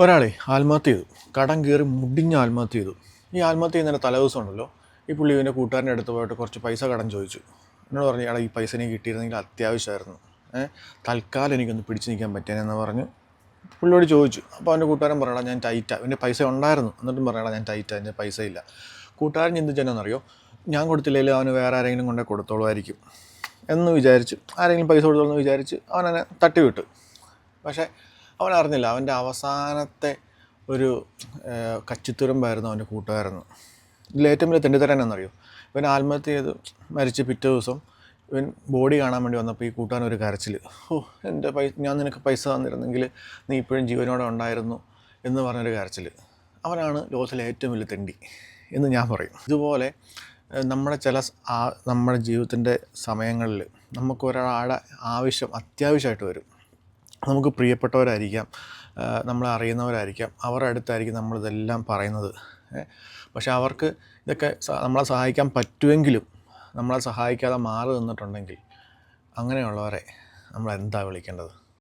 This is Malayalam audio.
ഒരാളെ ആത്മഹത്യ ചെയ്തു. കടം കയറി മുടിഞ്ഞ് ആത്മഹത്യ ചെയ്തു. ഈ ആത്മഹത്യ ചെയ്യുന്നതിന്റെ തലേദിവസം ഉണ്ടല്ലോ ഈ പുള്ളി ഇവന്റെ കൂട്ടുകാരന്റെ അടുത്ത് പോയിട്ട് കുറച്ച് പൈസ കടം ചോദിച്ചു. എന്നോട് പറഞ്ഞു എടാ ഈ പൈസ എനിക്ക് കിട്ടിയിരുന്നെങ്കിൽ അത്യാവശ്യമായിരുന്നു. ഏഹ് തൽക്കാലം എനിക്കൊന്ന് പിടിച്ചു നിൽക്കാൻ പറ്റിയെന്ന് പറഞ്ഞ് പുള്ളിയോട് ചോദിച്ചു. അപ്പോൾ അവന്റെ കൂട്ടുകാരൻ പറയടാ ഞാൻ ടൈറ്റാ. എന്റെ പൈസ ഉണ്ടായിരുന്നു. എന്നിട്ടും പറയടാ ഞാൻ ടൈറ്റാ. എന്റെ പൈസ ഇല്ല. കൂട്ടുകാരൻ ചിന്തിച്ചെന്നറിയോ ഞാൻ കൊടുത്തില്ലെങ്കിൽ അവന് വേറെ ആരെങ്കിലും കൊണ്ടേ കൊടുത്തോളുമായിരിക്കും. എന്ന് വിചാരിച്ച് ആരെങ്കിലും പൈസ കൊടുത്തോളെന്ന് വിചാരിച്ച് അവനെന്നെ തട്ടിവിട്ടു. പക്ഷേ അവൻ അറിഞ്ഞില്ല അവന്റെ അവസാനത്തെ ഒരു കച്ചിത്തുരമ്പായിരുന്നു അവന്റെ കൂട്ടുകാരെന്ന് ഇതിൽ ഏറ്റവും വലിയ തെണ്ടിത്തരൻ എന്നറിയോ? ഇവൻ ആത്മഹത്യ ചെയ്ത് മരിച്ച് പിറ്റേ ദിവസം ഇവൻ ബോഡി കാണാൻ വേണ്ടി വന്നപ്പോൾ ഈ കൂട്ടുകാരൻ ഒരു കരച്ചിൽ ഓ എന്റെ പൈ ഞാൻ നിനക്ക് പൈസ തന്നിരുന്നെങ്കിൽ നീ ഇപ്പോഴും ജീവനോടെ ഉണ്ടായിരുന്നു എന്ന് പറഞ്ഞൊരു കരച്ചിൽ അവനാണ് ലോകത്തിലെ ഏറ്റവും വലിയ തെണ്ടി എന്ന് ഞാൻ പറയും. ഇതുപോലെ നമ്മുടെ ചില നമ്മുടെ ജീവിതത്തിന്റെ സമയങ്ങളിൽ നമുക്ക് ഒരാളുടെ ആവശ്യം അത്യാവശ്യമായിട്ട് വരും. നമുക്ക് പ്രിയപ്പെട്ടവരായിരിക്കാം നമ്മളെ അറിയുന്നവരായിരിക്കാം. അവരുടെ അടുത്തായിരിക്കും നമ്മളിതെല്ലാം പറയുന്നത്. പക്ഷെ അവർക്ക് ഇതൊക്കെ നമ്മളെ സഹായിക്കാൻ പറ്റുമെങ്കിലും നമ്മളെ സഹായിക്കാതെ മാറി നിന്നിട്ടുണ്ടെങ്കിൽ അങ്ങനെയുള്ളവരെ നമ്മൾ എന്താ വിളിക്കേണ്ടത്?